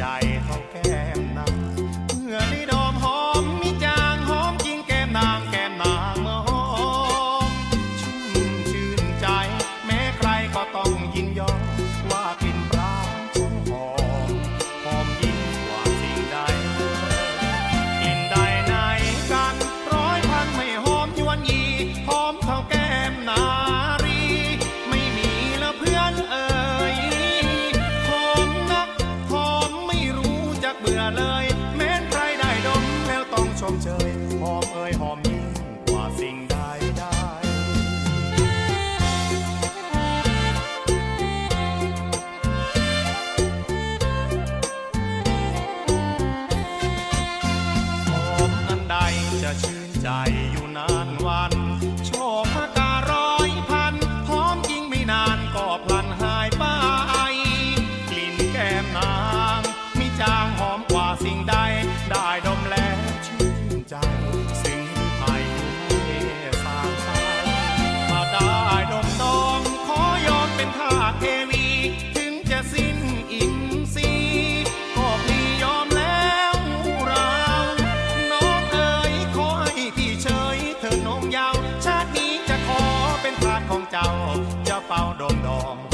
ใจเขาแก้มนางเมื่อได้ดมหอมมิจางหอมจริงแก้มนางแก้มนางหอมชุ่มชื่นใจ แม้ใครก็ต้องยินยอมว่ากลิ่นปลาหอมหอมยิ่งกว่าสิ่งใดกินใดไหนกันร้อยพันไม่หอมยวนีหอมเท่า มเชยหอมเอ่ยหอมยิ่งกว่าสิ่งใดใดหอมอันใดจะชื่นใจอยู่นาน เป่าดมดอง